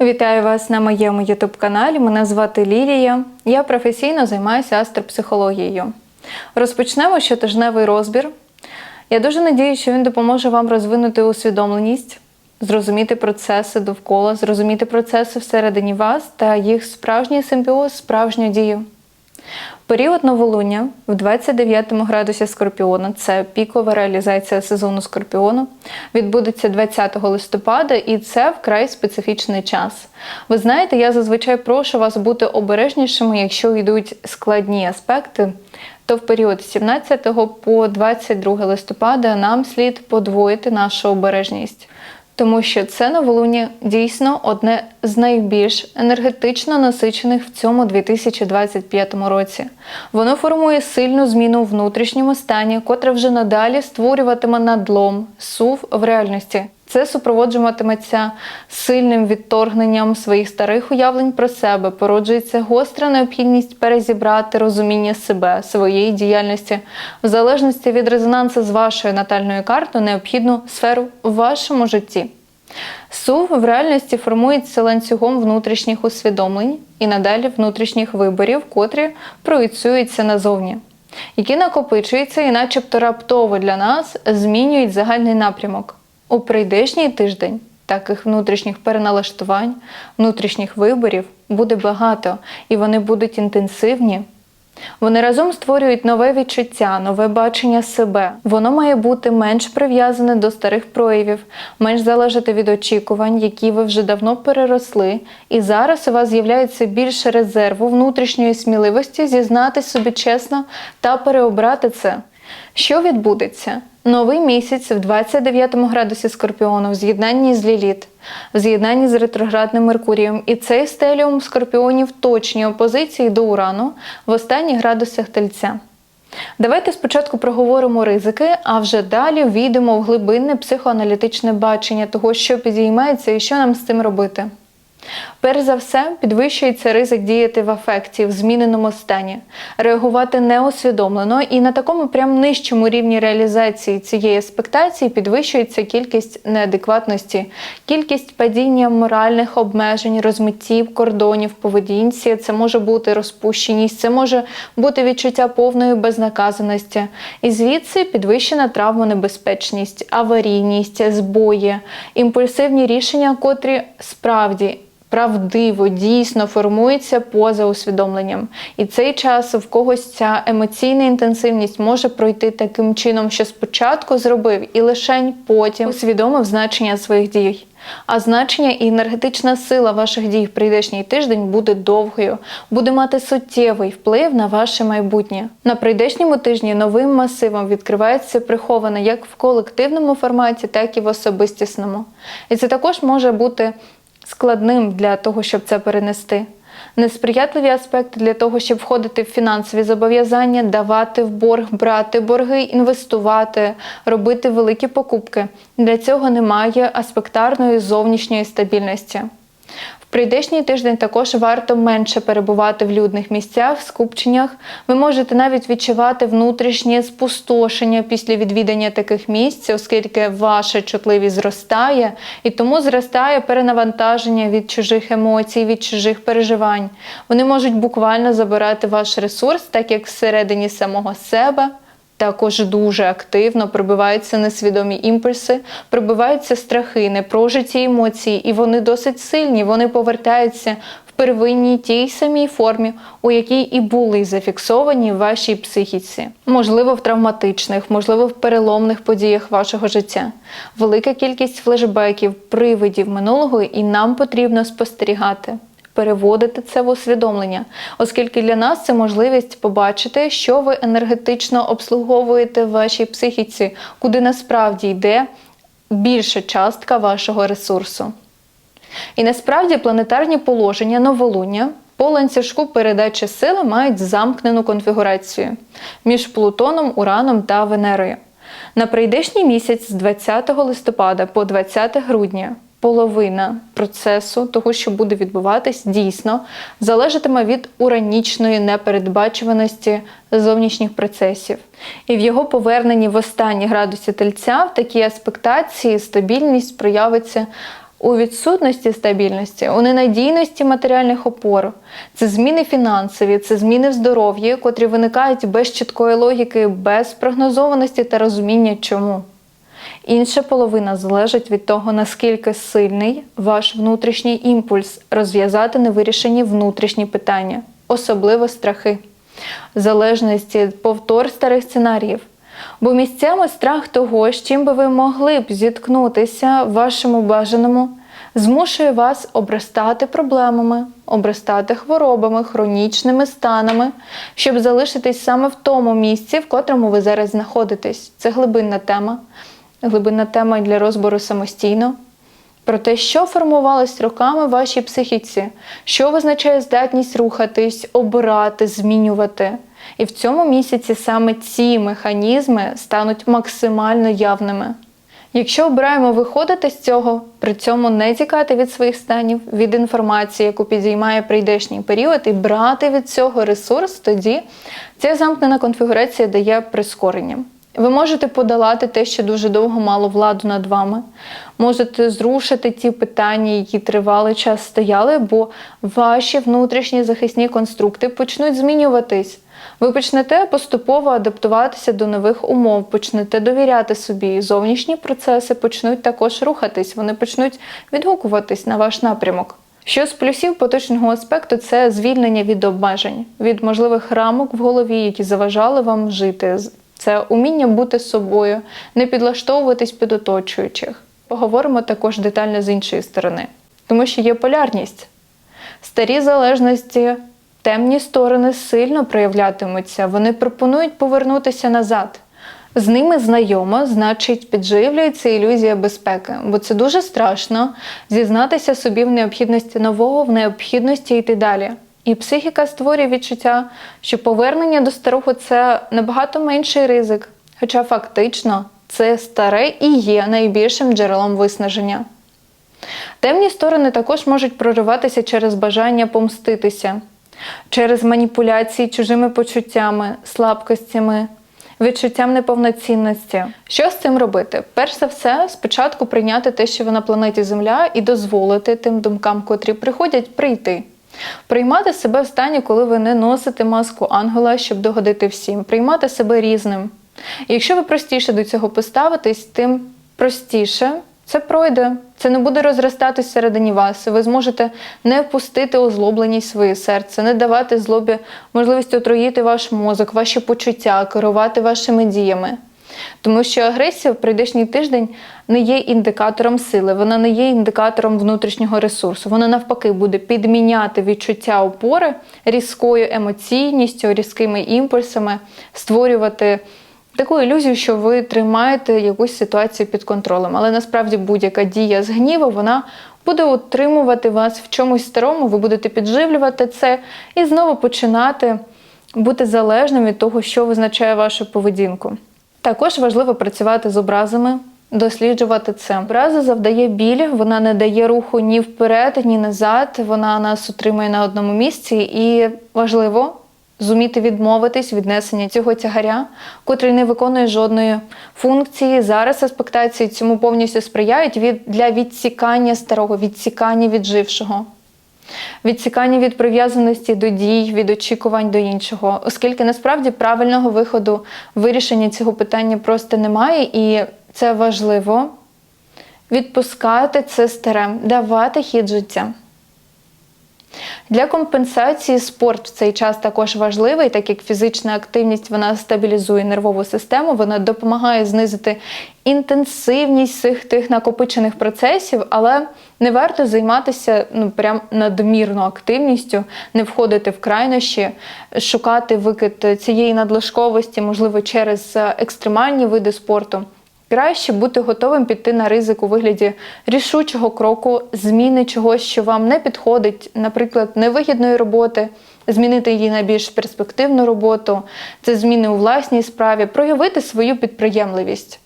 Вітаю вас на моєму ютуб-каналі. Мене звати Лілія. Я професійно займаюся астропсихологією. Розпочнемо щотижневий розбір. Я дуже надію, що він допоможе вам розвинути усвідомленість, зрозуміти процеси довкола, зрозуміти процеси всередині вас та їх справжній симбіоз, справжню дію. Період новолуння в 29 градусі Скорпіона, це пікова реалізація сезону Скорпіону, відбудеться 20 листопада, і це вкрай специфічний час. Ви знаєте, я зазвичай прошу вас бути обережнішими, якщо йдуть складні аспекти. То в період з 17 по 22 листопада нам слід подвоїти нашу обережність. Тому що це новолуння дійсно одне з найбільш енергетично насичених в цьому 2025 році. Воно формує сильну зміну у внутрішньому стані, котра вже надалі створюватиме надлом, сув в реальності. Це супроводжуватиметься сильним відторгненням своїх старих уявлень про себе, породжується гостра необхідність перезібрати розуміння себе, своєї діяльності, в залежності від резонансу з вашою натальною картою, необхідну сферу в вашому житті. Сув в реальності формується ланцюгом внутрішніх усвідомлень і надалі внутрішніх виборів, котрі проєцюються назовні, які накопичуються і, начебто, раптово для нас змінюють загальний напрямок. У прийдешній тиждень таких внутрішніх переналаштувань, внутрішніх виборів буде багато, і вони будуть інтенсивні. Вони разом створюють нове відчуття, нове бачення себе. Воно має бути менш прив'язане до старих проявів, менш залежати від очікувань, які ви вже давно переросли, і зараз у вас з'являється більше резерву, внутрішньої сміливості зізнатись собі чесно та переобрати це. Що відбудеться? Новий місяць в 29 градусі Скорпіону в з'єднанні з Ліліт, в з'єднанні з ретроградним Меркурієм, і цей стеліум Скорпіонів точній опозиції до Урану в останніх градусах Тельця. Давайте спочатку проговоримо ризики, а вже далі війдемо в глибинне психоаналітичне бачення того, що підіймається і що нам з цим робити. Перш за все, підвищується ризик діяти в афекті, в зміненому стані, реагувати неосвідомлено і на такому прям нижчому рівні реалізації цієї аспектації підвищується кількість неадекватності, кількість падіння моральних обмежень, розмиттів, кордонів, поведінці. Це може бути розпущеність, це може бути відчуття повної безнаказаності. І звідси підвищена травмонебезпечність, аварійність, збої, імпульсивні рішення, котрі справді правдиво, дійсно формується поза усвідомленням. І цей час в когось ця емоційна інтенсивність може пройти таким чином, що спочатку зробив і лише потім усвідомив значення своїх дій. А значення і енергетична сила ваших дій в прийдешній тиждень буде довгою, буде мати суттєвий вплив на ваше майбутнє. На прийдешньому тижні новим масивом відкривається приховане як в колективному форматі, так і в особистісному. І це також може бути складним для того, щоб це перенести. Несприятливі аспекти для того, щоб входити в фінансові зобов'язання, давати в борг, брати борги, інвестувати, робити великі покупки. Для цього немає аспектарної зовнішньої стабільності. Прийдешній тиждень також варто менше перебувати в людних місцях, скупченнях. Ви можете навіть відчувати внутрішнє спустошення після відвідання таких місць, оскільки ваша чутливість зростає, і тому зростає перенавантаження від чужих емоцій, від чужих переживань. Вони можуть буквально забирати ваш ресурс, так як всередині самого себе. Також дуже активно пробиваються несвідомі імпульси, пробиваються страхи, непрожиті емоції, і вони досить сильні. Вони повертаються в первинній тій самій формі, у якій і були зафіксовані в вашій психіці, можливо, в травматичних, можливо, в переломних подіях вашого життя. Велика кількість флешбеків, привидів минулого, і нам потрібно спостерігати переводити це в усвідомлення, оскільки для нас це можливість побачити, що ви енергетично обслуговуєте в вашій психіці, куди насправді йде більша частка вашого ресурсу. І насправді планетарні положення новолуння по ланцюжку передачі сили мають замкнену конфігурацію між Плутоном, Ураном та Венерою. На прийдешній місяць з 20 листопада по 20 грудня половина процесу, того, що буде відбуватись, дійсно залежатиме від уранічної непередбачуваності зовнішніх процесів. І в його поверненні в останні градусі тельця в такій аспектації стабільність проявиться у відсутності стабільності, у ненадійності матеріальних опор. Це зміни фінансові, це зміни в здоров'ї, котрі виникають без чіткої логіки, без прогнозованості та розуміння чому. Інша половина залежить від того, наскільки сильний ваш внутрішній імпульс розв'язати невирішені внутрішні питання, особливо страхи, залежності, повтор старих сценаріїв. Бо місцями страх того, з чим би ви могли б зіткнутися в вашому бажаному, змушує вас обростати проблемами, обростати хворобами, хронічними станами, щоб залишитись саме в тому місці, в котрому ви зараз знаходитесь. Це глибинна тема, глибинна тема для розбору самостійно. Про те, що формувалось роками в вашій психіці, що визначає здатність рухатись, обирати, змінювати. І в цьому місяці саме ці механізми стануть максимально явними. Якщо обираємо виходити з цього, при цьому не тікати від своїх станів, від інформації, яку підіймає прийдешній період, і брати від цього ресурс, тоді ця замкнена конфігурація дає прискорення. Ви можете подолати те, що дуже довго мало владу над вами. Можете зрушити ті питання, які тривалий час стояли, бо ваші внутрішні захисні конструкти почнуть змінюватись. Ви почнете поступово адаптуватися до нових умов, почнете довіряти собі. Зовнішні процеси почнуть також рухатись, вони почнуть відгукуватись на ваш напрямок. Що з плюсів поточного аспекту це звільнення від обмежень, від можливих рамок в голові, які заважали вам жити. Це уміння бути собою, не підлаштовуватись під оточуючих. Поговоримо також детально з іншої сторони, тому що є полярність. Старі залежності, темні сторони сильно проявлятимуться, вони пропонують повернутися назад. З ними знайомо, значить, підживлюється ілюзія безпеки, бо це дуже страшно зізнатися собі в необхідності нового, в необхідності йти далі. І психіка створює відчуття, що повернення до старого це набагато менший ризик, хоча фактично це старе і є найбільшим джерелом виснаження. Темні сторони також можуть прориватися через бажання помститися, через маніпуляції чужими почуттями, слабкостями, відчуттям неповноцінності. Що з цим робити? Перш за все, спочатку прийняти те, що ви на планеті Земля, і дозволити тим думкам, котрі приходять, прийти. Приймати себе в стані, коли ви не носите маску ангела, щоб догодити всім, приймати себе різним. І якщо ви простіше до цього поставитесь, тим простіше це пройде. Це не буде розростатись всередині вас. Ви зможете не впустити озлобленість своє серце, не давати злобі можливість отруїти ваш мозок, ваші почуття, керувати вашими діями. Тому що агресія в прийдешній тиждень не є індикатором сили, вона не є індикатором внутрішнього ресурсу. Вона навпаки буде підміняти відчуття опори різкою емоційністю, різкими імпульсами, створювати таку ілюзію, що ви тримаєте якусь ситуацію під контролем. Але насправді будь-яка дія з гніву, вона буде утримувати вас в чомусь старому, ви будете підживлювати це і знову починати бути залежним від того, що визначає вашу поведінку. Також важливо працювати з образами, досліджувати це. Образа завдає біль, вона не дає руху ні вперед, ні назад. Вона нас утримує на одному місці, і важливо зуміти відмовитись від несення цього тягаря, котрий не виконує жодної функції. Зараз аспектації цьому повністю сприяють від для відсікання старого, відсікання віджившого. Відсікання від прив'язаності до дій, від очікувань до іншого, оскільки насправді правильного виходу вирішення цього питання просто немає, і це важливо відпускати це старе, давати хід життя. Для компенсації спорт в цей час також важливий, так як фізична активність вона стабілізує нервову систему, вона допомагає знизити інтенсивність всіх тих накопичених процесів, але не варто займатися ну прям надмірно активністю, не входити в крайнощі, шукати викид цієї надлишковості, можливо, через екстремальні види спорту. Краще бути готовим піти на ризик у вигляді рішучого кроку, зміни чогось, що вам не підходить, наприклад, невигідної роботи, змінити її на більш перспективну роботу, це зміни у власній справі, проявити свою підприємливість.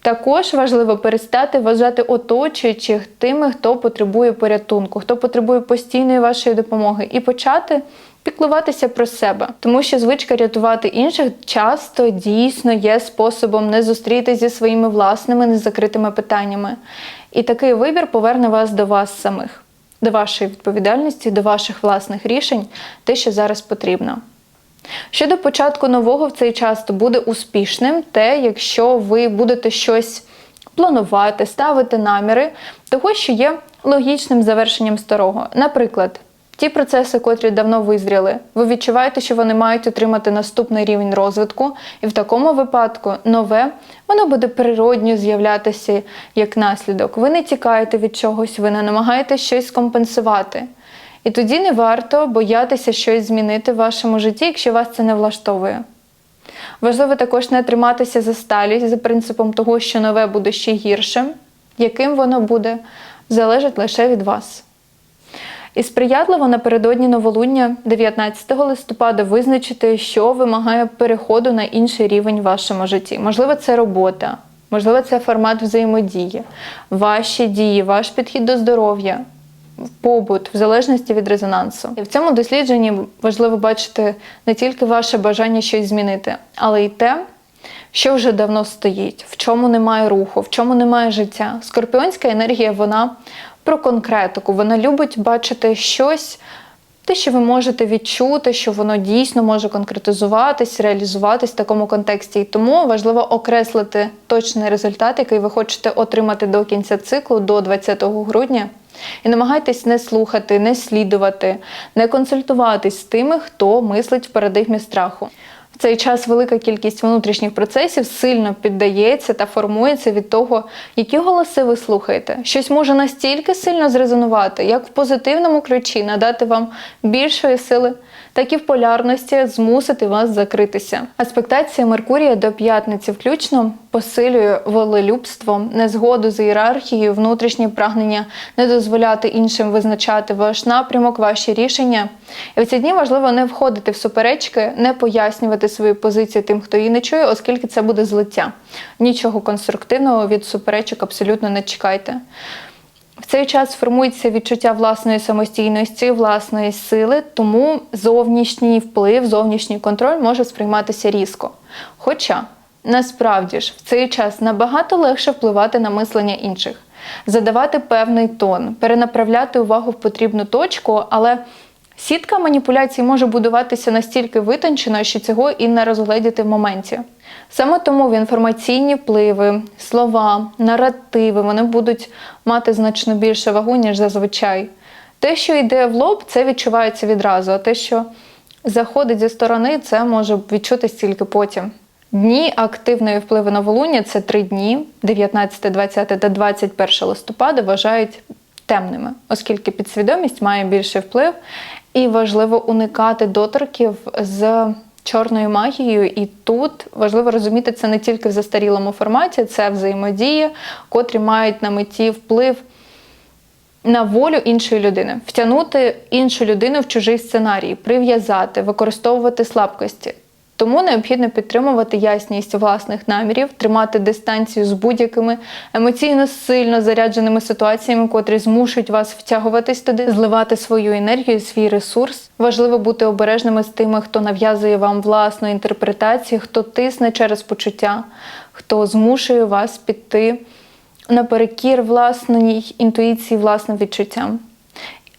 Також важливо перестати вважати оточуючих тими, хто потребує порятунку, хто потребує постійної вашої допомоги, і почати піклуватися про себе, тому що звичка рятувати інших часто дійсно є способом не зустрітися зі своїми власними незакритими питаннями. І такий вибір поверне вас до вас самих, до вашої відповідальності, до ваших власних рішень, те, що зараз потрібно. Щодо початку нового в цей час, то буде успішним те, якщо ви будете щось планувати, ставити наміри того, що є логічним завершенням старого. Наприклад, ті процеси, котрі давно визріли, ви відчуваєте, що вони мають отримати наступний рівень розвитку, і в такому випадку нове воно буде природньо з'являтися як наслідок. Ви не тікаєте від чогось, ви не намагаєтесь щось компенсувати. І тоді не варто боятися щось змінити в вашому житті, якщо вас це не влаштовує. Важливо також не триматися за сталість за принципом того, що нове буде ще гіршим, яким воно буде, залежить лише від вас. І сприятливо напередодні новолуння 19 листопада визначити, що вимагає переходу на інший рівень в вашому житті. Можливо, це робота, можливо, це формат взаємодії, ваші дії, ваш підхід до здоров'я, побут, в залежності від резонансу. І в цьому дослідженні важливо бачити не тільки ваше бажання щось змінити, але й те, що вже давно стоїть, в чому немає руху, в чому немає життя. Скорпіонська енергія, вона про конкретику, вона любить бачити щось. Те, що ви можете відчути, що воно дійсно може конкретизуватись, реалізуватись в такому контексті. І тому важливо окреслити точний результат, який ви хочете отримати до кінця циклу, до 20 грудня. І намагайтесь не слухати, не слідувати, не консультуватись з тими, хто мислить в парадигмі страху. В цей час велика кількість внутрішніх процесів сильно піддається та формується від того, які голоси ви слухаєте. Щось може настільки сильно зрезонувати, як в позитивному ключі надати вам більшої сили, так і в полярності змусити вас закритися. Аспектація Меркурія до п'ятниці включно посилює волелюбство, незгоду з ієрархією, внутрішні прагнення не дозволяти іншим визначати ваш напрямок, ваші рішення. І в ці дні важливо не входити в суперечки, не пояснювати свої позиції тим, хто її не чує, оскільки це буде злиття. Нічого конструктивного від суперечок абсолютно не чекайте. В цей час формується відчуття власної самостійності, власної сили, тому зовнішній вплив, зовнішній контроль може сприйматися різко. Хоча насправді ж в цей час набагато легше впливати на мислення інших, задавати певний тон, перенаправляти увагу в потрібну точку, але сітка маніпуляцій може будуватися настільки витончено, що цього і не розгледіти в моменті. Саме тому в інформаційні впливи, слова, наративи вони будуть мати значно більше вагу, ніж зазвичай. Те, що йде в лоб, це відчувається відразу, а те, що заходить зі сторони, це може відчутись тільки потім. Дні активної впливу новолуння це три дні: 19, 20 та 21 листопада вважають темними, оскільки підсвідомість має більший вплив, і важливо уникати доторків з чорною магією. І тут важливо розуміти це не тільки в застарілому форматі, це взаємодії, котрі мають на меті вплив. На волю іншої людини, втягнути іншу людину в чужий сценарій, прив'язати, використовувати слабкості. Тому необхідно підтримувати ясність власних намірів, тримати дистанцію з будь-якими емоційно сильно зарядженими ситуаціями, котрі змушують вас втягуватись туди, зливати свою енергію, свій ресурс. Важливо бути обережними з тими, хто нав'язує вам власну інтерпретацію, хто тисне через почуття, хто змушує вас піти наперекір власній інтуїції, власним відчуттям.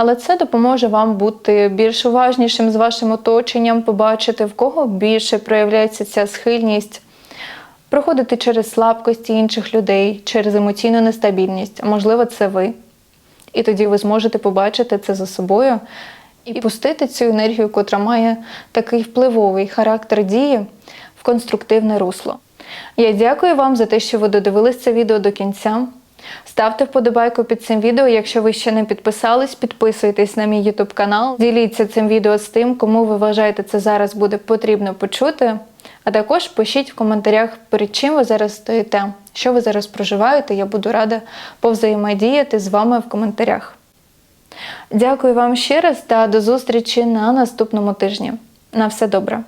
Але це допоможе вам бути більш уважнішим з вашим оточенням, побачити, в кого більше проявляється ця схильність, проходити через слабкості інших людей, через емоційну нестабільність. Можливо, це ви. І тоді ви зможете побачити це за собою і пустити цю енергію, котра має такий впливовий характер дії в конструктивне русло. Я дякую вам за те, що ви додивились це відео до кінця. Ставте вподобайку під цим відео. Якщо ви ще не підписались, підписуйтесь на мій YouTube канал. Діліться цим відео з тим, кому ви вважаєте це зараз буде потрібно почути. А також пишіть в коментарях, перед чим ви зараз стоїте, що ви зараз проживаєте. Я буду рада повзаємодіяти з вами в коментарях. Дякую вам ще раз та до зустрічі на наступному тижні. На все добре!